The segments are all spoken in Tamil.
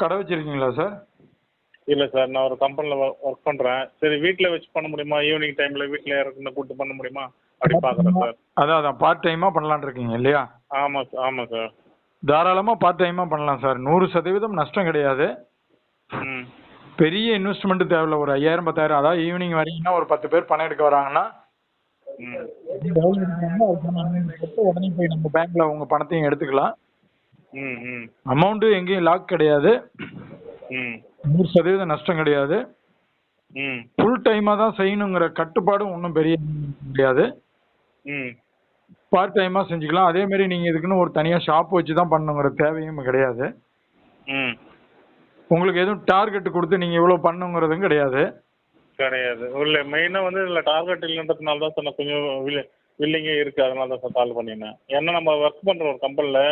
கடை வச்சிருக்கீங்களா சார்? இல்லை சார். நான் ஒரு கம்பெனியில் ஒர்க் பண்ணுறேன் சரி வீட்டில் வச்சு பண்ண முடியுமா? ஈவினிங் டைமில் வீட்டில் யாருக்குன்னு கூப்பிட்டு பண்ண முடியுமா? அப்படி பார்க்குறேன் சார். அதான் அதான். பார்ட் டைமாக பண்ணலான்னு இருக்கீங்க இல்லையா? ஆமாம் சார். ஆமாம் சார். தாராளமாக பார்ட் டைமாக பண்ணலாம் சார். நூறு சதவீதம் நஷ்டம் கிடையாது. பெரிய இன்வெஸ்ட்மெண்ட் தேவையில்ல. ஒரு ஐயாயிரம் பத்தாயிரம். அதாவது ஈவினிங் வரீங்கன்னா ஒரு பத்து பேர் பணம் எடுக்க வராங்கன்னா உடனே போய் நம்ம பேங்க்ல உங்க பணத்தையும் எடுத்துக்கலாம். அமௌண்ட் எங்கேயும் லாக் கிடையாது. ம். நூறு சதவீதம் நஷ்டம் கிடையாது. ம். ஃபுல் டைமா தான் செய்யணுங்கிற கட்டுப்பாடும் ஒன்றும் பெரிய கிடையாது. ம். பார்ட் டைமா செஞ்சுக்கலாம். அதே மாதிரி நீங்க இதுக்குன்னு ஒரு தனியா ஷாப் வச்சு தான் பண்ணணுங்கிற தேவையும் கிடையாது. ம். உங்களுக்கு எதுவும் டார்கெட் கொடுத்து நீங்க இவ்வளவு பண்ணுங்கிறதும் கிடையாது. கிடையாது. இல்லை மெயினாக வந்து இதில் டார்கெட் இல்லைன்றதுனால தான் சார் நான் கொஞ்சம் வில் வில்லிங்கே இருக்குது அதனால தான் சார் கால் பண்ணினேன் ஏன்னா நம்ம ஒர்க் பண்ணுற ஒரு கம்பெனியில்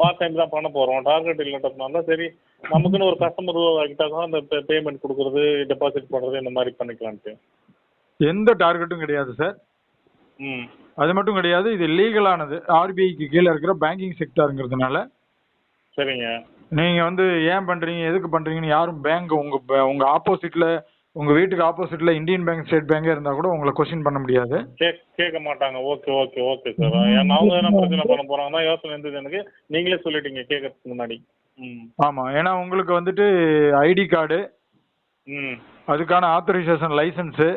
பார்ட் டைம் தான் பண்ண போகிறோம் டார்கெட் இல்லைன்றதுனால தான் சரி நமக்குன்னு ஒரு கஸ்டமர் ஆகிட்டாக்கா அந்த பேமெண்ட் கொடுக்குறது டெபாசிட் பண்ணுறது இந்த மாதிரி பண்ணிக்கலான்ட்டு எந்த டார்கெட்டும் கிடையாது சார் ம். அது மட்டும் கிடையாது இது லீகலானது ஆர்பிஐக்கு கீழே இருக்கிற பேங்கிங் செக்டாருங்கிறதுனால சரிங்க. நீங்க வந்து ஏன் பண்றீங்க எதுக்கு பண்றீங்கன்னு யாரும் பேங்க் உங்க ப- உங்க ஆப்போசிட்ல உங்க வீட்டுக்கு ஆப்போசிட்ல இந்தியன் பேங்க் ஸ்டேட் பேங்கே இருந்தா கூட உங்களை கொஸ்டின் பண்ண முடியாது. கேட்க மாட்டாங்க. ஓகே ஓகே ஓகே சார் அவங்க என்ன பிரச்சனை பண்ண போகிறாங்கன்னா யோசனை இருந்தது எனக்கு. நீங்களே சொல்லிட்டீங்க கேட்கறதுக்கு முன்னாடி. ஆமா. ஏன்னா உங்களுக்கு வந்துட்டு ஐடி கார்டு ம். அதுக்கான ஆத்தரைசேஷன் லைசன்ஸு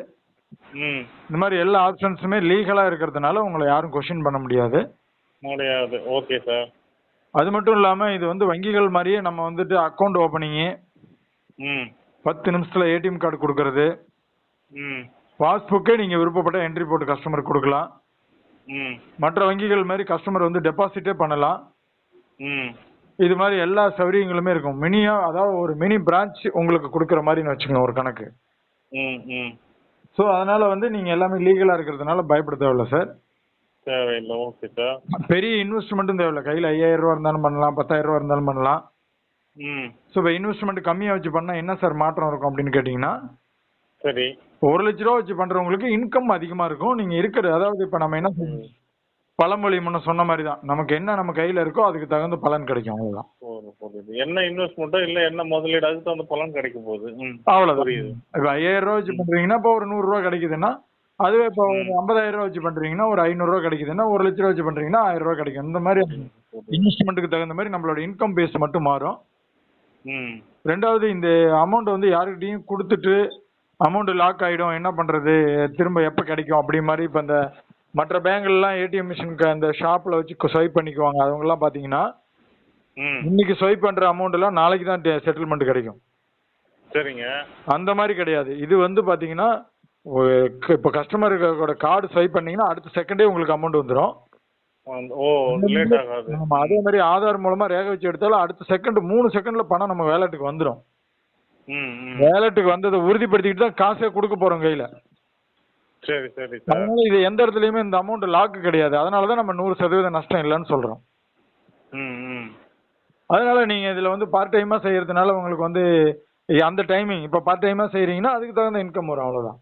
ம். இந்த மாதிரி எல்லா ஆப்ஷன்ஸுமே லீகலா இருக்கிறதுனால உங்களை யாரும் கொஸ்டின் பண்ண முடியாது. முடியாது. ஓகே சார் அது மட்டும் இல்லாம இது வந்து வங்கிகள் மாதிரியே நம்ம வந்துட்டு அக்கௌண்ட் ஓப்பனிங்கு ம். பத்து நிமிஷத்துல ஏடிஎம் கார்டு கொடுக்கறது. ம். பாஸ்புக்கே நீங்க விருப்பப்பட்ட என்ட்ரி போட்டு கஸ்டமருக்கு கொடுக்கலாம். மற்ற வங்கிகள் மாதிரி கஸ்டமர் வந்து டெபாசிட்டே பண்ணலாம். ம். இது மாதிரி எல்லா சௌகரியங்களுமே இருக்கும். மினியா அதாவது ஒரு மினி பிரான்ச் உங்களுக்கு கொடுக்குற மாதிரின்னு வச்சுக்கோங்க ஒரு கணக்கு. ஸோ அதனால வந்து நீங்க எல்லாமே லீகலா இருக்கிறதுனால பயப்பட தேவையில்ல சார் தேவையில்லை. ஓகே சார் பெரிய இன்வெஸ்ட்மெண்ட்டும் தேவையில்ல. கையில் ஐயாயிரம் ரூபா இருந்தாலும் பண்ணலாம் பத்தாயிரம் ரூபா இருந்தாலும் பண்ணலாம். ஸோ இப்போ இன்வெஸ்ட்மெண்ட் கம்மியாக வச்சு பண்ணால் என்ன சார் மாற்றம் இருக்கும் அப்படின்னு கேட்டிங்கன்னா? சரி. ஒரு லட்ச ரூபா வச்சு பண்ணுறவங்களுக்கு இன்கம் அதிகமாக இருக்கும். நீங்கள் இருக்கிற அதாவது இப்போ நம்ம என்ன சொல்றது? பழமொழி முன்ன சொன்ன மாதிரி தான். நமக்கு என்ன நம்ம கையில் இருக்கோ அதுக்கு தகுந்த பலன் கிடைக்கும் அவ்வளோதான் என்ன இன்வெஸ்ட்மெண்ட்டோ இல்லை என்ன முதலீடு அதுக்கு தகுந்த பலன் கிடைக்க போகுது ம். அவ்வளோதான் இப்போ ஐயாயிரம் ரூபா வச்சு பண்ணுறீங்கன்னா இப்போ ஒரு நூறுரூவா கிடைக்குதுன்னா அதுவே இப்போ ஒரு ஐம்பதாயிரம் ரூபா வச்சு பண்ணுறீங்கன்னா ஒரு ஐநூறுரூவா கிடைக்குதுன்னா ஒரு லட்ச ரூபா வச்சு பண்ணுறீங்கன்னா ஆயிரம் ரூபா கிடைக்கும். இந்த மாதிரி இன்வெஸ்ட்மெண்ட்டுக்கு தகுந்த மாதிரி நம்மளோட இன்கம் பேஸ் மட்டும் மாறும். ரெண்டாவது இந்த அமௌண்ட் வந்து யாருக்கிட்டையும் கொடுத்துட்டு அமௌண்ட் லாக் ஆயிடும். என்ன பண்றது? திரும்ப எப்போ கிடைக்கும்? அப்படி மாதிரி இப்போ இந்த மற்ற பேங்க்லாம் ஏடிஎம் மிஷினுக்கு அந்த ஷாப்ல வச்சு ஸ்வைப் பண்ணிக்குவாங்க. அவங்கெல்லாம் பார்த்தீங்கன்னா ம். இன்னைக்கு ஸ்வைப் பண்ற அமௌண்ட் எல்லாம் நாளைக்கு தான் செட்டில்மெண்ட் கிடைக்கும். சரிங்க. அந்த மாதிரி கிடையாது. இது வந்து பார்த்தீங்கன்னா இப்போ கஸ்டமரோட கார்டு ஸ்வைப் பண்ணீங்கன்னா அடுத்த செகண்டே உங்களுக்கு அமௌண்ட் வந்துடும் ஓ லேட் ஆகாது. ஆமா அதே மாதிரி ஆதார் மூலமா ரேக வச்சு எடுத்தாலும் அடுத்த செகண்ட் மூணு செகண்ட்ல பணம் நம்ம வேலெட்டுக்கு வந்துடும் வேலெட்டுக்கு வந்ததை உறுதிப்படுத்திக்கிட்டு தான் காசே கொடுக்க போறோம் கையில. சரி சரி அதனால இது எந்த இடத்துலயுமே இந்த அமௌண்ட் லாக் கிடையாது. அதனால தான் நம்ம நூறு சதவீதம் நஷ்டம் இல்லைன்னு சொல்றோம். அதனால நீங்க இதுல வந்து பார்ட் டைமா செய்யறதுனால உங்களுக்கு வந்து அந்த டைமிங் இப்ப பார்ட் டைமா செய்றீங்கன்னா அதுக்கு தகுந்த இன்கம் வரும் அவ்வளவுதான்.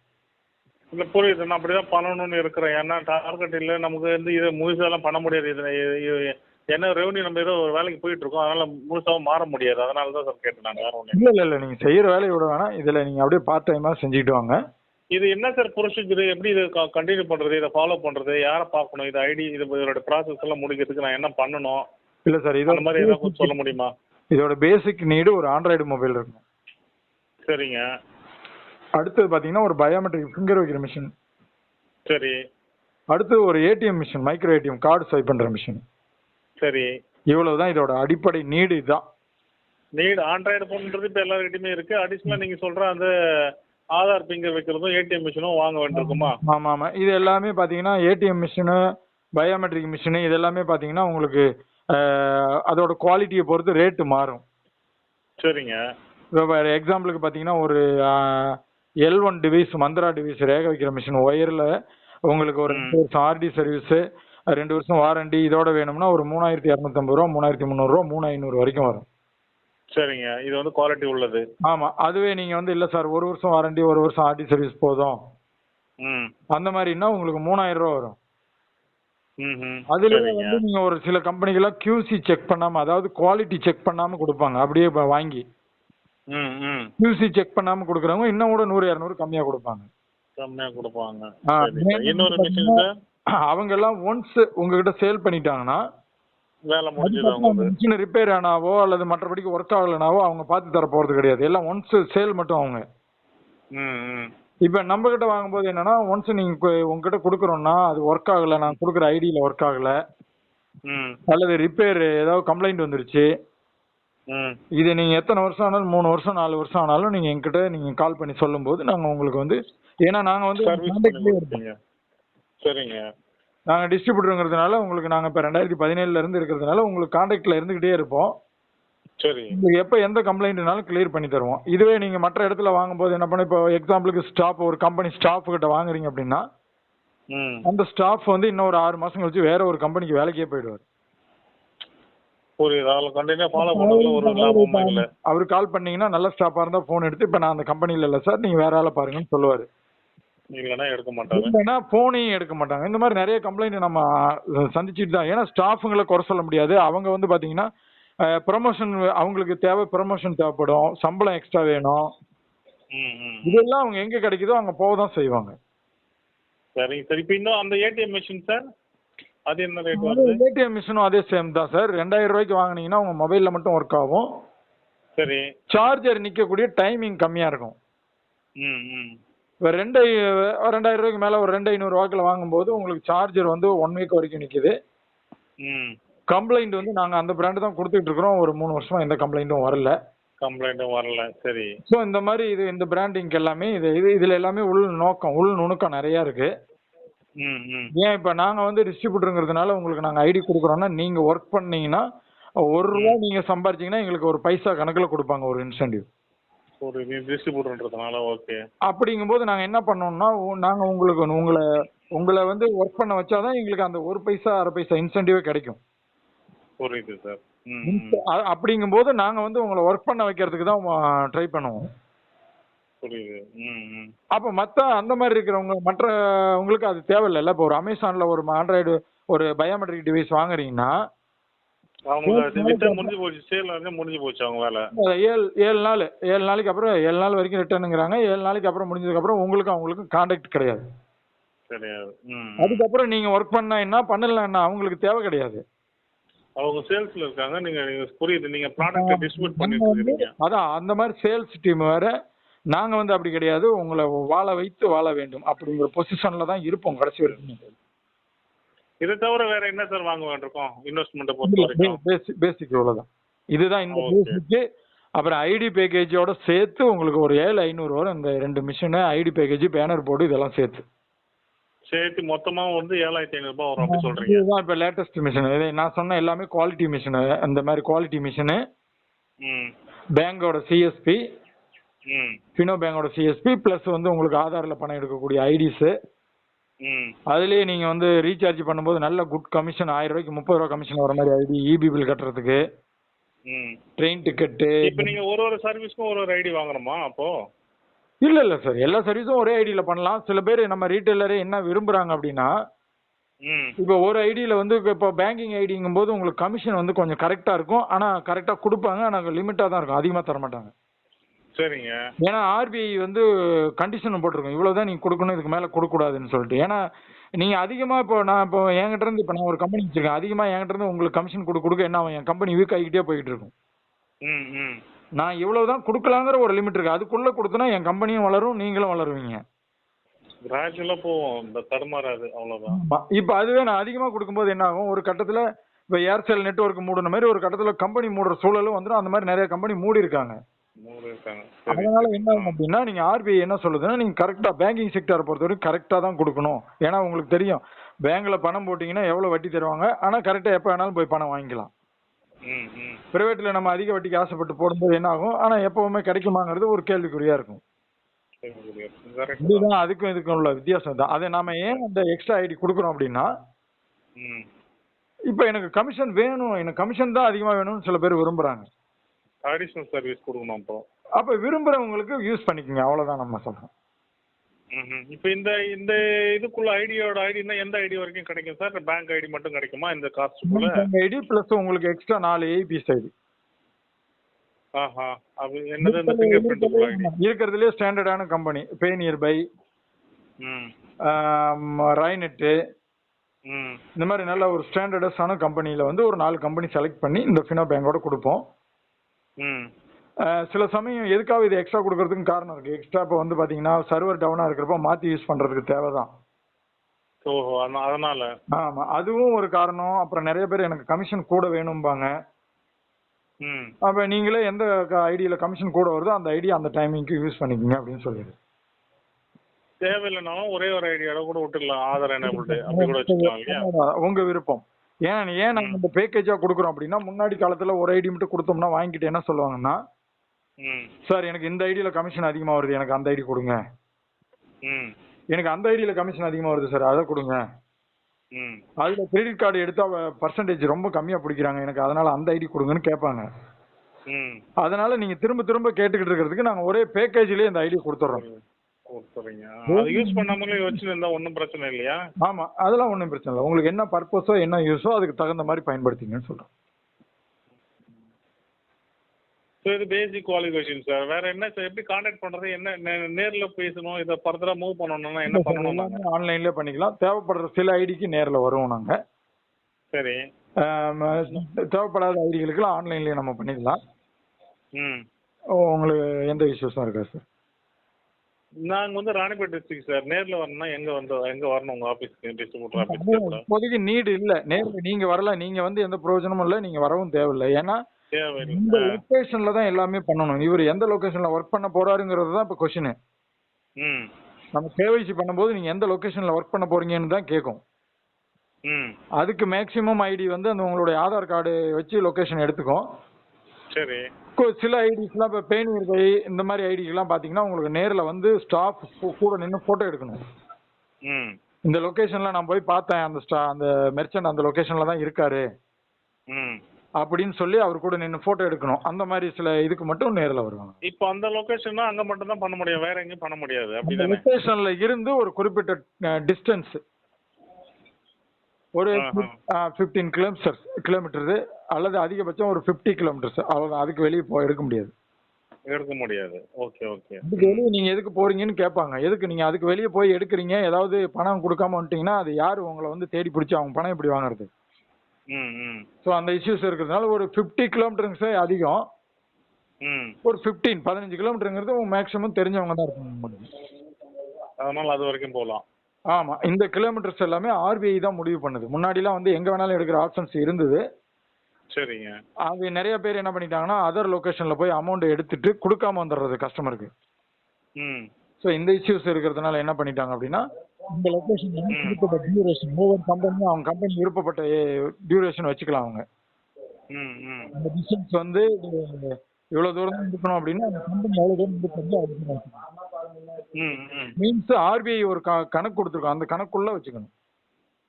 இல்லை புரியுது நான் அப்படி தான் பண்ணணும்னு இருக்கிறேன். ஏன்னா டார்கெட் இல்லை. நமக்கு வந்து இதை முழுசாலாம் பண்ண முடியாது. இதில் என்ன ரெவன்யூ நம்ம ஏதோ ஒரு வேலைக்கு போயிட்டு இருக்கோம் அதனால முழுசாவும் மாற முடியாது. அதனால தான் சார் கேட்டேன் நான் வேற ஒன்றும் இல்ல இல்ல இல்ல. நீங்க செய்யற வேலையை விட வேணாம். இதுல நீங்க அப்படியே பார்ட் டைமா செஞ்சுக்கிட்டு வாங்க. இது என்ன சார் ப்ரொசீஜர் எப்படி இதை கண்டினியூ பண்ணுறது இதை ஃபாலோ பண்ணுறது யாரை பார்க்கணும்? இது ஐடி இது இதோட ப்ராசஸ் எல்லாம் முடிக்கிறதுக்கு நான் என்ன பண்ணணும்? இல்ல சார் அந்த மாதிரி ஏதாவது சொல்ல முடியுமா? இதோட பேசிக் நீடு ஒரு ஆண்ட்ராய்டு மொபைல் இருக்கும் சரிங்க. அடுத்தது பாத்தீங்கன்னா ஒரு பயோமெட்ரிக் ஃபிங்கர் வைக்கிற மிஷின் சரி. அடுத்து ஒரு ATM machine micro ATM card swipe பண்ற மிஷின் சரி. இவ்வளவுதான் இதோட அடிப்படை நீடு இதுதான். நீட் ஆண்ட்ராய்டு ஃபோன்ன்றது இப்போ எல்லாருக்கிட்டையுமே இருக்குது அடிஷ்னலாக நீங்கள் சொல்கிற அந்த ஆதார் ஃபிங்கர் வைக்கிறதும் ஏடிஎம் மிஷினும் வாங்க வேண்டியிருக்குமா? ஆமா ஆமா இது எல்லாமே பாத்தீங்கன்னா ஏடிஎம் மிஷினு பயோமெட்ரிக் மிஷினு இது எல்லாமே பாத்தீங்கன்னா உங்களுக்கு அதோட குவாலிட்டியை பொறுத்து ரேட்டு மாறும். சரிங்க. இப்போ எக்ஸாம்பிளுக்கு பார்த்தீங்கன்னா ஒரு L one device Mantra device ரேக வைக்கிற மிஷின் ஒயரில் உங்களுக்கு ஒரு ரெண்டு வருஷம் ஆர்டி சர்வீஸு ரெண்டு வருஷம் வாரண்டி இதோட வேணும்னா ஒரு மூணாயிரத்தி இரநூத்தம்பது ரூபா மூணாயிரத்தி முந்நூறுரூவா மூணு ஐநூறு வரைக்கும் வரும். சரிங்க. இது வந்து குவாலிட்டி உள்ளது. ஆமாம் அதுவே நீங்கள் வந்து இல்லை சார் ஒரு வருஷம் வாரண்டி ஒரு வருஷம் ஆர்டி சர்வீஸ் போதும். அந்த மாதிரின்னா உங்களுக்கு மூணாயிரம் ரூபா வரும். அதுல வந்து நீங்க ஒரு சில கம்பெனிகள்லாம் QC செக் பண்ணாம அதாவது குவாலிட்டி செக் பண்ணாம கொடுப்பாங்க. அப்படியே வாங்கி. QC செக் பண்ணாம கொடுக்குறவங்க இன்னும் கூட நூறு இரநூறு கம்மியா கொடுப்பாங்க. கம்மியாக கொடுப்பாங்க. இன்னொரு அவங்க எல்லாம் ஒன்ஸ் உங்ககிட்ட சேல் பண்ணிட்டாங்கன்னா மிஷின் ரிப்பேர் ஆனாவோ அல்லது மற்றபடிக்கு ஒர்க் ஆகலைனாவோ அவங்க பார்த்து தர போறது கிடையாது. எல்லாம் ஒன்ஸ் சேல் மட்டும் அவங்க. இப்போ நம்ம கிட்ட வாங்கும்போது என்னன்னா ஒன்ஸ் நீங்க உங்ககிட்ட கொடுக்குறோம்னா அது ஒர்க் ஆகல. நான் கொடுக்குற ஐடியில ஒர்க் ஆகல. அல்லது ரிப்பேர் ஏதாவது கம்ப்ளைண்ட் வந்துருச்சு. இது நீங்க எத்தனை வருஷம் ஆனாலும் மூணு வருஷம் நாலு வருஷம் ஆனாலும் நீங்க என்கிட்ட நீங்க கால் பண்ணி சொல்லும்போது நாங்க உங்களுக்கு வந்து ஏன்னா நாங்க வந்து சர்வீஸ் contact பண்ணி லயே இருப்போம். கொடுப்பீங்க. சரிங்க. நாங்க டிஸ்ட்ரிபியூட்டருங்கிறதுனால உங்களுக்கு நாங்க இப்ப ரெண்டாயிரத்தி பதினேழுல இருந்து இருக்கிறதுனால உங்களுக்கு கான்டாக்ட்ல இருந்துகிட்டே இருப்போம். சரி. எப்ப எந்த கம்ப்ளைண்ட்னாலும் கிளியர் பண்ணி தருவோம். இதுவே நீங்க மற்ற இடத்துல வாங்கும்போது என்ன பண்ண இப்போ எக்ஸாம்பிளுக்கு ஸ்டாஃப் ஒரு கம்பெனி ஸ்டாஃப் கிட்ட வாங்குறீங்க அப்படின்னா அந்த ஸ்டாஃப் வந்து இன்னும் ஒரு ஆறு மாசம் கழிச்சு வேற ஒரு கம்பெனிக்கு வேலைக்கே போயிடுவார். புரியுது. அதில் கண்டினியூ ஃபாலோ பண்ணதுல ஒரு லாபமும் இல்லை. அவர் கால் பண்ணீங்கன்னா நல்ல ஸ்டாஃபா இருந்தா போன் எடுத்து இப்ப நான் அந்த கம்பெனில இல்ல சார் நீங்க வேற ஆளை பாருங்கன்னு சொல்லுவாரு. இல்லைன்னா எடுக்க இல்லைன்னா போனையும் எடுக்க மாட்டாங்க. இந்த மாதிரி நிறைய கம்ப்ளைண்ட் நம்ம சந்திச்சுட்டு தான். ஏன்னா ஸ்டாஃபுங்களை குறை சொல்ல முடியாது. அவங்க வந்து பாத்தீங்கன்னா ப்ரமோஷன் அவங்களுக்கு தேவை ப்ரமோஷன் தேவைப்படும். சம்பளம் எக்ஸ்ட்ரா வேணும். ம் ம் இதெல்லாம் அவங்க எங்க கிடைக்குதோ அங்க போக தான் செய்வாங்க. சரிங்க சார். இப்போ இன்னும் அந்த ஏடிஎம் மிஷின் சார் அது என்ன ரேட் வருது? ஏடிஎம் மிஷினும் அதே சேம் தான் சார் ரெண்டாயிரம் ரூபாய்க்கு வாங்குனீங்கன்னா உங்க மொபைல்ல மட்டும் ஒர்க் ஆகும். சரி. சார்ஜர் நிக்கக்கூடிய டைமிங் கம்மியா இருக்கும். ம் ம். இப்போ ரெண்டு ரெண்டாயிரம் ரூபாய்க்கு மேல ஒரு ரெண்டு ஐநூறு வாக்கில் வாங்கும்போது உங்களுக்கு சார்ஜர் வந்து ஒன் வீக் வரைக்கும் நிக்குது. ம். கம்ப்ளைண்ட் வந்து நாங்க அந்த பிராண்டு தான் கொடுத்துட்டு இருக்கிறோம். ஒரு மூணு வருஷமா எந்த கம்ப்ளைண்ட்டும் வரல. கம்ப்ளைண்ட்டும் வரல. சரி. ஸோ இந்த மாதிரி இது இந்த பிராண்டிங் எல்லாமே இது இது இதுல எல்லாமே உள் நோக்கம் உள் நுணுக்கம் நிறைய இருக்கு. ம் ம் ஏன் இப்போ நாங்க வந்து டிஸ்ட்ரிபியூட்டருங்கிறதுனால உங்களுக்கு நாங்க ஐடி கொடுக்குறோம்னா நீங்க ஒர்க் பண்ணீங்கன்னா ஒரு ரூபா நீங்க சம்பாரிச்சீங்கன்னா எங்களுக்கு ஒரு பைசா கணக்குல கொடுப்பாங்க ஒரு இன்சென்டிவ் ஒரு டிஸ்ட்ரிபியூட்டர்ன்றதுனால ஓகே அப்படிங்கும்போது நாங்க என்ன பண்ணோம்னா நாங்க உங்களுக்கு உங்களை உங்களை வந்து ஒர்க் பண்ண வச்சாதான் எங்களுக்கு அந்த ஒரு பைசா அரை பைசா இன்சென்டிவே கிடைக்கும். புரியுது சார் அப்படிங்கும்போது நாங்க வந்து உங்களை ஒர்க் பண்ண வைக்கிறதுக்கு தான் ட்ரை பண்ணுவோம். புரியுது. அப்ப மத்த அந்த மாதிரி இருக்கிறவங்க மற்ற உங்களுக்கு அது தேவையில்லைல்ல இப்போ ஒரு அமேசான்ல ஒரு ஆண்ட்ராய்டு ஒரு பயோமெட்ரிக் டிவைஸ் வாங்குறீங்கன்னா முடிஞ்சு போச்சு. சேல் முடிஞ்சு போச்சு அவங்க வேலை. ஏழு ஏழு நாள் ஏழு நாளைக்கு அப்புறம் ஏழு நாள் வரைக்கும் ரிட்டர்னுங்கிறாங்க ஏழு நாளைக்கு அப்புறம் முடிஞ்சதுக்கு அப்புறம் உங்களுக்கு அவங்களுக்கு கான்டாக்ட் கிடையாது. அதுக்கப்புறம் நீங்க ஒர்க் பண்ணா என்ன பண்ணல என்ன அவங்களுக்கு தேவை கிடையாது. அவங்க சேல்ஸ்ல இருக்காங்க. நீங்க நீங்க புரியுது. நீங்க ப்ராடக்ட் டிஸ்ட்ரிபியூட் பண்ணிட்டு இருக்கீங்க அதான் அந்த மாதிரி சேல்ஸ் டீம் வேற நாங்க வந்து அப்படி கிடையாது. உங்களை வாழ வைத்து வாழ வேண்டும் அப்படிங்கிற பொசிஷன்ல தான் இருப்போம் கடைசி வரைக்கும். இதை தவிர வேற என்ன சார் வாங்க வேண்டியிருக்கோம் இன்வெஸ்ட்மெண்ட்டை பொறுத்த வரைக்கும். பேசிக் பேசிக் இவ்வளவுதான். இதுதான் இந்த. பேசிக்கு அப்புறம் ஐடி பேக்கேஜோட சேர்த்து உங்களுக்கு ஒரு ஏழு ஐநூறு வரும். இந்த ரெண்டு machine ID package banner board இதெல்லாம் சேர்த்து. சேர்த்து மொத்தமா வந்து ஏழாயிரத்தி ஐநூறு ரூபாய் வரும் அப்படி சொல்றீங்க. இதுதான் இப்போ லேட்டஸ்ட் மிஷின் இது நான் சொன்ன எல்லாமே குவாலிட்டி மிஷினு அந்த மாதிரி குவாலிட்டி மிஷினு பேங்கோட சிஎஸ்பி ஃபினோ பேங்கோட சிஎஸ்பி ப்ளஸ் வந்து உங்களுக்கு ஆதாரில் பணம் எடுக்கக்கூடிய ஐடிஸு அதுலேயே நீங்கள் வந்து ரீசார்ஜ் பண்ணும்போது நல்ல குட் கமிஷன் ஆயிரம் ரூபாய்க்கு முப்பது ரூபா கமிஷன் வர மாதிரி ஐடி இபி பில் கட்டுறதுக்கு. ட்ரெயின் டிக்கெட்டு இப்போ நீங்க ஒரு ஒரு சர்வீஸ்க்கும் ஒரு ஒரு ஐடி வாங்கணுமா அப்போ? இல்லை இல்லை சார் எல்லா சர்வீஸும் ஒரே ஐடியில் பண்ணலாம். சில பேர் நம்ம ரீட்டைலரே என்ன விரும்புகிறாங்க அப்படின்னா இப்போ ஒரு ஐடியில் வந்து இப்போ பேங்கிங் ஐடிங்கும் போது உங்களுக்கு கமிஷன் வந்து கொஞ்சம் கரெக்டாக இருக்கும். ஆனால் கரெக்டாக கொடுப்பாங்க. ஆனால் லிமிட்டாக தான் இருக்கும். அதிகமாக தர மாட்டாங்க சரிங்க. ஏன்னா ஆர்பிஐ வந்து கண்டிஷன் போட்டிருக்கோம். இவ்வளவுதான் நீங்க கொடுக்கணும் இதுக்கு மேல கொடுக்கக்கூடாதுன்னு சொல்லிட்டு. ஏன்னா நீங்க அதிகமா இப்போ நான் இப்போ என்கிட்ட இருந்து இப்போ நான் ஒரு கம்பெனி வச்சிருக்கேன். அதிகமா என்கிட்ட இருந்து உங்களுக்கு கமிஷன் கொடுக்க கொடுக்க என்ன ஆகும்? என் கம்பெனி வீக் ஆகிக்கிட்டே போயிட்டு இருக்கும். நான் இவ்வளவுதான் கொடுக்கலாங்கிற ஒரு லிமிட் இருக்கு. அதுக்குள்ள கொடுத்தனா என் கம்பெனியும் வளரும் நீங்களும் வளருவீங்க. போவோம். இந்த தடுமாறாது. அவ்வளோதான் ஆமா. இப்போ அதுவே நான் அதிகமா கொடுக்கும்போது என்ன ஆகும்? ஒரு கட்டத்துல இப்போ ஏர்செல் நெட்வொர்க் மூடுன மாதிரி ஒரு கட்டத்துல கம்பெனி மூடுற சூழலும் வந்துடும் அந்த மாதிரி நிறைய கம்பெனி மூடி இருக்காங்க அதனால என்ன ஆகும் அப்படின்னா நீங்க ஆர்பிஐ என்ன சொல்லுதுன்னா நீங்க கரெக்டா பேங்கிங் செக்டரை பொறுத்தவரைக்கும் கரெக்டா தான் கொடுக்கணும். ஏன்னா உங்களுக்கு தெரியும் பேங்க்ல பணம் போட்டீங்கன்னா எவ்வளவு வட்டி தருவாங்க? ஆனா கரெக்டா எப்ப வேணாலும் போய் பணம் வாங்கிக்கலாம். பிரைவேட்ல நம்ம அதிக வட்டிக்கு ஆசைப்பட்டு போடும்போது என்ன ஆகும்? ஆனா எப்பவுமே கிடைக்குமாங்கிறது ஒரு கேள்விக்குறியா இருக்கும். இதுதான் அதுக்கும் இதுக்கும் உள்ள வித்தியாசம் தான். அதை நாம ஏன் அந்த எக்ஸ்ட்ரா ஐடி கொடுக்குறோம் அப்படின்னா இப்போ எனக்கு கமிஷன் வேணும். எனக்கு கமிஷன் தான் அதிகமா வேணும்னு சில பேர் விரும்புறாங்க. அடிஷ்னல் சர்வீஸ் கொடுக்கணும் அப்போ. அப்ப விரும்புறவங்களுக்கு யூஸ் பண்ணிக்கங்க. அவ்வளவுதான் நம்ம சொல்றோம். இப்போ இந்த இந்த இதுக்குள்ள ஐடியோட ஐடினா எந்த ஐடி வரைக்கும் கிடைக்கும் சார்? பேங்க் ஐடி மட்டும் கிடைக்குமா? இந்த காஸ்ட்டுக்குள்ள ஐடி பிளஸ் உங்களுக்கு எக்ஸ்ட்ரா நாலு ஏபிஎஸ் ஐடி. ஆஹா. அது என்னது? இந்த ஃபிங்கர் பிரிண்ட் ஐடி. இருக்கிறதுலே ஸ்டாண்டர்டான கம்பெனி பே நியர்பை ம். ரைனெட்டு இந்த மாதிரி நல்ல ஒரு ஸ்டாண்டர்டஸான கம்பெனியில் வந்து ஒரு நாலு கம்பெனி செலக்ட் பண்ணி இந்த ஃபினோ பேங்கோட கொடுப்போம். சில சமயம் எதுக்காக இது எக்ஸ்ட்ரா கொடுக்கறதுக்கு காரணம் இருக்கு. எக்ஸ்ட்ரா இப்போ வந்து பாத்தீங்கன்னா சர்வர் டவுனா இருக்கிறப்ப மாத்தி யூஸ் பண்றதுக்கு தேவைதான். ஓஹோ அதனா- அதனால. ஆமா அதுவும் ஒரு காரணம். அப்புறம் நிறைய பேர் எனக்கு கமிஷன் கூட வேணும்பாங்க. ம். அப்ப நீங்களே எந்த ஐடியில கமிஷன் கூட வருதோ அந்த ஐடி அந்த டைமிங்க்கு யூஸ் பண்ணிக்கங்க அப்படின்னு சொல்லிடு. தேவையில்லைனாலும் ஒரே ஒரு ஐடியாவோட கூட விட்டுடலாம் ஆதார் எனேபிள்டு அப்படி கூட வச்சுக்கலாம் உங்க விருப்பம். ஏன் ஏன் நாங்க இந்த பேக்கேஜா கொடுக்குறோம் அப்படின்னா முன்னாடி காலத்துல ஒரு ஐடி மட்டும் கொடுத்தோம்னா வாங்கிட்டு என்ன சொல்லுவாங்கன்னா சார் எனக்கு இந்த ஐடியில கமிஷன் அதிகமா வருது. எனக்கு அந்த ஐடி கொடுங்க. எனக்கு அந்த ஐடியில கமிஷன் அதிகமா வருது சார் அதை கொடுங்க. அதுல கிரெடிட் கார்டு எடுத்தா பர்சன்டேஜ் ரொம்ப கம்மியா பிடிக்கிறாங்க. எனக்கு அதனால அந்த ஐடி கொடுங்கன்னு கேட்பாங்க. அதனால நீங்க திரும்ப திரும்ப கேட்டுக்கிட்டு இருக்கிறதுக்கு நாங்க ஒரே பேக்கேஜ்லயே இந்த ஐடி கொடுத்துட்றோம். கொடுத்துறீங்க அது யூஸ் பண்ணாமலே வச்சுருந்தா ஒன்றும் பிரச்சனை இல்லையா? ஆமா அதெல்லாம் ஒண்ணும் பிரச்சனை இல்லை. உங்களுக்கு என்ன பர்பஸோ என்ன யூஸோ அதுக்கு தகுந்த மாதிரி பயன்படுத்திங்கன்னு சொல்றோம் ஸோ இது பேசிக் குவாலிஃபிகேஷன் சார் வேற என்ன சார் எப்படி காண்டாக்ட் பண்றது? என்ன நேர்ல பேசணும்? இதை ஃபர்தரா மூவ் பண்ணணும்னா என்ன பண்ணணும் ஆன்லைன்லயே பண்ணிக்கலாம். தேவைப்படுற சில ஐடிக்கு நேர்ல வருவோம் நாங்க. சரி. தேவைப்படாத ஐடிகளுக்குலாம் ஆன்லைன்லயே நம்ம பண்ணிக்கலாம். ம். உங்களுக்கு எந்த இஷ்யூஸும் இருக்காது சார் நாங்க வந்து ராணிப்பேட் டிஸ்ட்ரிக்ட் சார் நேர்ல வரணும்னா எங்க வந்து எங்க வரணும் உங்க ஆபீஸ்க்கு டிஸ்ட்ரிபியூட்டர் ஆபீஸ்க்கு இப்போதைக்கு நீடு இல்ல. நேர்ல நீங்க வரல நீங்க வந்து எந்த பிரயோஜனமும் இல்ல நீங்க வரவும் தேவையில்லை. ஏன்னா இந்த லொகேஷன்ல தான் எல்லாமே பண்ணணும். இவர் எந்த லொகேஷன்ல ஒர்க் பண்ண போறாருங்கிறது தான் இப்போ கொஸ்டின் நம்ம கேவைசி பண்ணும்போது நீங்க எந்த லொகேஷன்ல ஒர்க் பண்ண போறீங்கன்னு தான் கேட்கும். அதுக்கு மேக்ஸிமம் ஐடி வந்து அந்த உங்களுடைய ஆதார் கார்டு வச்சு லொகேஷன் எடுத்துக்கும். சரி. சில ஐடிஸ்லாம் இப்போ பேணியர் பை இந்த மாதிரி ஐடிக்கெல்லாம் பார்த்தீங்கன்னா உங்களுக்கு நேரில் வந்து ஸ்டாஃப் கூட நின்று ஃபோட்டோ எடுக்கணும். இந்த லொகேஷன்ல நான் போய் பார்த்தேன் அந்த ஸ்டா அந்த மெர்ச்சன்ட் அந்த லொகேஷன்ல தான் இருக்காரு. அப்படின்னு சொல்லி அவர் கூட நின்று ஃபோட்டோ எடுக்கணும். அந்த மாதிரி சில இதுக்கு மட்டும் நேரில் வருவாங்க. இப்போ அந்த லொகேஷன்னா அங்க மட்டும் தான் பண்ண முடியும் வேற எங்கேயும் பண்ண முடியாது அந்த அப்படிதானே? லொகேஷன்ல இருந்து ஒரு குறிப்பிட்ட டிஸ்டன்ஸ் ஒரு. ஃபிஃப்டீன் கிலோமீட்டர்ஸ் கிலோமீட்டர் அல்லது அதிகபட்சம் ஒரு ஃபிஃப்டி கிலோமீட்டர்ஸ் அவ்வளோ அதுக்கு வெளியே போய் எடுக்க முடியாது. எடுக்க முடியாது. Okay okay. அதுக்கு வெளியே நீங்க எதுக்கு போறீங்கன்னு கேட்பாங்க. எதுக்கு நீங்க அதுக்கு வெளியே போய் எடுக்கிறீங்க? ஏதாவது பணம் கொடுக்காம வந்துட்டீங்கன்னா அது யாரு உங்களை வந்து தேடி பிடிச்சி அவங்க பணம் எப்படி வாங்குறது? ஸோ அந்த இஷ்யூஸ் இருக்கிறதுனால ஒரு ஃபிஃப்டி கிலோமீட்டருங்ஸே அதிகம். ஒரு ஃபிஃப்டீன் பதினஞ்சு கிலோமீட்டருங்கிறது மேக்ஸிமம் தெரிஞ்சவங்க தான் இருப்பாங்க. அதனால அது வரைக்கும் போகலாம். ஆமா இந்த கிலோமீட்டர்ஸ் எல்லாமே ஆர்பிஐ தான் முடிவு பண்ணுது. முன்னாடிலாம் வந்து எங்க வேணாலும் எடுக்கிற ஆப்ஷன்ஸ் இருந்தது. சரிங்க. அது நிறைய பேர் என்ன பண்ணிட்டாங்கன்னா அதர் லொகேஷன்ல போய் அமௌண்ட் எடுத்துட்டு கொடுக்காம வந்துடுறது கஸ்டமருக்கு ம். ஸோ இந்த இஷ்யூஸ் இருக்கிறதுனால என்ன பண்ணிட்டாங்க அப்படின்னா இந்த லொகேஷன் விருப்பப்பட்ட டியூரேஷன் ஒவ்வொரு கம்பெனியும் அவங்க கம்பெனி விருப்பப்பட்ட டியூரேஷன் வச்சுக்கலாம் அவங்க. அந்த டிஸ்டன்ஸ் வந்து இவ்வளவு தூரம் தான் இருக்கணும் அப்படின்னா அந்த கம்பெனி எவ்வளவு தூரம் இருக்கணும் அதுக்கு வச்சுக்கணும் ம் ம் மீன்ஸ் ஆர்பிஐ ஒரு கணக்கு கொடுத்துருக்கோம். அந்த கணக்குள்ள வச்சுக்கணும்.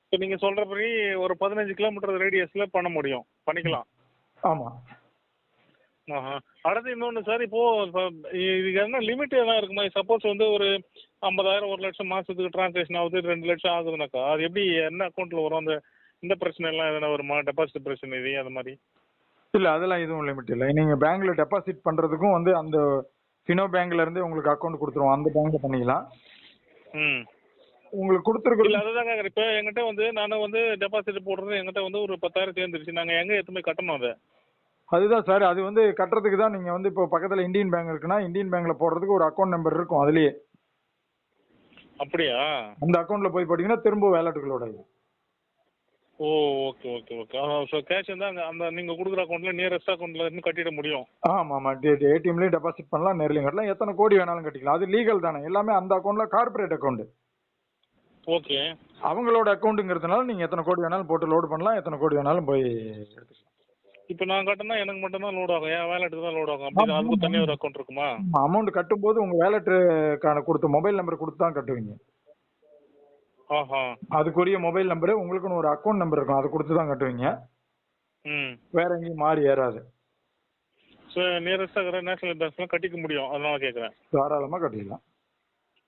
இப்போ நீங்க சொல்றபடி ஒரு பதினஞ்சு கிலோமீட்டர் ரேடியஸ்ல பண்ண முடியும். பண்ணிக்கலாம். ஆமா. ஆஹா. அடுத்து இன்னொன்று சார் இப்போ இதுக்கு என்ன லிமிட் எல்லாம் இருக்குமா? சப்போஸ் வந்து ஒரு ஐம்பதாயிரம் ஒரு லட்சம் மாசத்துக்கு டிரான்சாக்ஷன் ஆகுது ரெண்டு லட்சம் ஆகுதுனாக்கா அது எப்படி என்ன அக்கௌண்ட்ல வரும்? அந்த இந்த பிரச்சனை எல்லாம் எதனா வருமா? டெபாசிட் பிரச்சனை இது அந்த மாதிரி. இல்ல அதெல்லாம் எதுவும் லிமிட் இல்லை. நீங்க பேங்க்ல டெபாசிட் பண்றதுக்கும் வந்து அந்த ஃபினோ பேங்க்ல இருந்து உங்களுக்கு அக்கௌண்ட் கொடுத்துருவோம். அந்த பேங்க்ல பண்ணிக்கலாம். ம். உங்களுக்கு கொடுத்துருக்குறது இல்ல கேக்குறேன் இப்போ என்கிட்ட வந்து நான் வந்து டெபாசிட் போடுறது என்கிட்ட வந்து ஒரு பத்தாயிரம் சேர்ந்துருச்சு. நாங்க எங்க எத்துமே கட்டணும் அதை. அதுதான் சார் அது வந்து கட்டுறதுக்கு தான் நீங்க வந்து இப்போ பக்கத்துல இந்தியன் பேங்க் இருக்குன்னா இந்தியன் பேங்க்ல போடுறதுக்கு ஒரு அக்கௌண்ட் நம்பர் இருக்கும் அதுலயே. அப்படியா? அந்த அக்கௌண்ட்ல போய் போட்டீங்கன்னா திரும்ப வேலட்டுகளோட ஓ okay okay okay so cash அங்க அந்த நீங்க கொடுக்குற அக்கௌண்ட்ல நியரஸ்ட் அக்கௌண்ட்ல இருந்து கட்டிட முடியும். ஆமா ஆமா. ஏடிஎம்லயும் டெபாசிட் பண்ணலாம் நேர்லயும் கட்டலாம். எத்தனை கோடி வேணாலும் கட்டிக்கலாம். அது லீகல் தானே. எல்லாமே அந்த அக்கௌண்ட்ல கார்பரேட் அக்கௌண்ட் ஓகே அவங்களோட அக்கௌண்ட்டுங்கிறதுனால நீங்க எத்தனை கோடி வேணாலும் போட்டு லோடு பண்ணலாம் எத்தனை கோடி வேணாலும் போய் எடுத்துக்கலாம். இப்போ நான் கட்டினா எனக்கு மட்டும் தான் லோட் ஆகும். என் வேலெட்டுக்கு தான் லோட் ஆகும். அப்படி அதுக்கு தனியாக ஒரு அக்கௌண்ட் இருக்குமா? அமௌண்ட் கட்டும்போது உங்க வேலட்டுக்கான கொடுத்த மொபைல் நம்பர் கொடுத்து தான் கட்டுவீங்க. அதுக்குரிய மொபைல் நம்பரு உங்களுக்குன்னு ஒரு அக்கௌண்ட் நம்பர் இருக்கும். அதை கொடுத்து தான் கட்டுவீங்க. வேற எங்கேயும் மாறி ஏறாது. ஸோ நியரஸ்டாக இருக்கிற நேஷனல் பேங்க்ஸ்லாம் கட்டிக்க முடியும். அதனால கேட்குறேன். தாராளமா கட்டிடலாம்.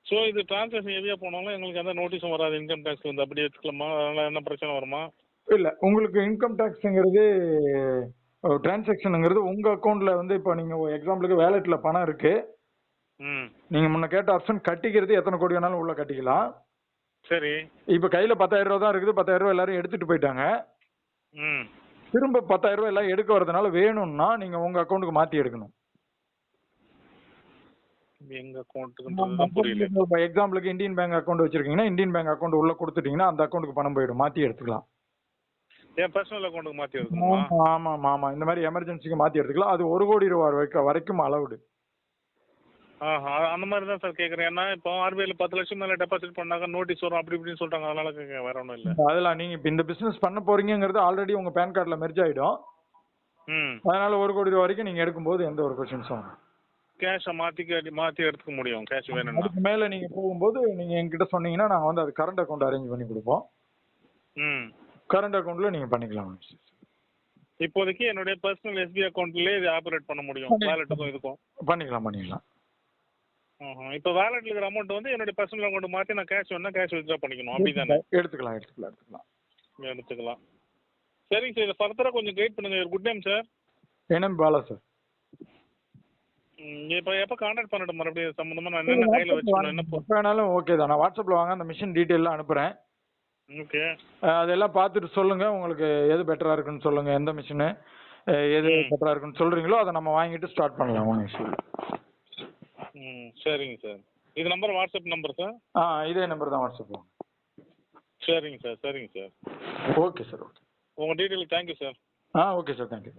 ஸோ இது டிரான்சாக்ஷன் ஹெவியாக போனாலும் எங்களுக்கு எந்த நோட்டீஸும் வராது. இன்கம் டேக்ஸ் வந்து அப்படி எடுத்துக்கலாமா? அதனால என்ன பிரச்சனை வருமா? இல்ல உங்களுக்கு இன்கம் டேக்ஸ்ங்கிறது டிரான்சாக்ஷனுங்கிறது உங்க அக்கௌண்ட்ல வந்து இப்போ நீங்க எக்ஸாம்பிளுக்கு வேலெட்ல பணம் இருக்கு. ம். நீங்க முன்ன கேட்ட ஆப்ஷன் கட்டிக்கிறது எத்தனை கோடி வேணாலும் உள்ள கட்டிக்கலாம். சரி. இப்போ கையில பத்தாயிரம் ரூபா தான் இருக்குது. பத்தாயிரம் ரூபா எல்லாரும் எடுத்துட்டு போயிட்டாங்க. ம். திரும்ப பத்தாயிரம் ரூபாய் எல்லாம் எடுக்க வரதுனால வேணும்னா நீங்க உங்க அக்கௌண்ட்டுக்கு மாத்தி எடுக்கணும். எங்க இப்போ எக்ஸாம்பிளுக்கு இந்தியன் பேங்க் அக்கௌண்ட் வச்சிருக்கீங்கன்னா இந்தியன் பேங்க் அக்கௌண்ட் உள்ள கொடுத்துட்டீங்கன்னா அந்த அக்கௌண்ட்டுக்கு பணம் போயிடும். மாத்தி எடுத்துக்கலாம். என் பர்சனல் அக்கௌண்ட்டுக்கு மாற்றி எடுக்கணுமா? ஆமா ஆமா ஆமா. இந்த மாதிரி எமர்ஜென்சிக்கு மாத்தி எடுத்துக்கலாம். அது ஒரு கோடி ரூபாய் வரைக்கும் வரைக்கும் அலவுடு ஆஹா அந்த மாதிரி தான் சார் கேட்குறேன் ஏன்னா இப்போ ஆர்பிஐல பத்து லட்சம் மேலே டெபாசிட் பண்ணாக்க நோட்டீஸ் வரும். அப்படி இப்படின்னு சொல்லிட்டாங்க. அதனால கேட்க வேற ஒன்றும் இல்லை. அதெல்லாம் நீங்க இப்ப இந்த பிசினஸ் பண்ண போறீங்கிறது ஆல்ரெடி உங்க பேன் கார்டுல மெர்ஜ் ஆயிடும். ம். அதனால ஒரு கோடி ரூபாய் வரைக்கும் நீங்க எடுக்கும்போது எந்த ஒரு கொஸ்டின்ஸும் கேஷை மாற்றி மாற்றி எடுத்துக்க முடியும். கேஷ் வேணும்னா. அதுக்கு மேல நீங்க போகும்போது நீங்க என்கிட்ட சொன்னீங்கன்னா நாங்க வந்து அது கரண்ட் அக்கௌண்ட் அரேஞ்ச் பண்ணி கொடுப்போம். ம். கரண்ட் அக்கௌண்ட்ல நீங்க பண்ணிக்கலாம். இப்போதைக்கு என்னுடைய பர்சனல் எஸ்பி அக்கௌண்ட்லேயே இது ஆப்ரேட் பண்ண முடியும். வேலெட்டுக்கும் இதுக்கும். பண்ணிக்கலாம் பண்ணிக்கலாம். இப்போ வேலெட்ல இருக்கிற அமௌண்ட் வந்து என்னுடைய பர்சனல் அக்கௌண்ட் மாற்றி நான் கேஷ் வேணா கேஷ் வித்ட்ரா பண்ணிக்கணும். அப்படி தானே எடுத்துக்கலாம் எடுத்துக்கலாம் எடுத்துக்கலாம். எடுத்துக்கலாம். சரிங்க சார் இதை ஃபர்தராக கொஞ்சம் கைட் பண்ணுங்க. குட் நேம் சார் என்ன பாலா சார் இப்போ எப்போ கான்டாக்ட் பண்ணட்டும் மறுபடியும்? சம்மந்தமாக நான் என்னென்ன கையில் வச்சுக்கணும் என்ன வேணாலும் ஓகே தான். நான் வாட்ஸ்அப்ல வாங்க அந்த மிஷின் டீட்டெயிலாம் அனுப்புறேன். ஓகே. அதெல்லாம் பார்த்துட்டு சொல்லுங்க. உங்களுக்கு எது பெட்டரா இருக்குன்னு சொல்லுங்க. எந்த மிஷினு எது. பெட்டரா இருக்குன்னு சொல்றீங்களோ அதை நம்ம வாங்கிட்டு ஸ்டார்ட் பண்ணலாம். ஒன்றும் இஷ்யூ ம் சரிங்க சார். இது நம்பர் வாட்ஸ்அப் நம்பர் சார்? ஆ இதே நம்பர் தான் வாட்ஸ்அப் சரிங்க சார் சரிங்க சார். Okay sir okay. உங்கள் டீட்டெயில் தேங்க்யூ சார். ஆ ஓகே சார் தேங்க்யூ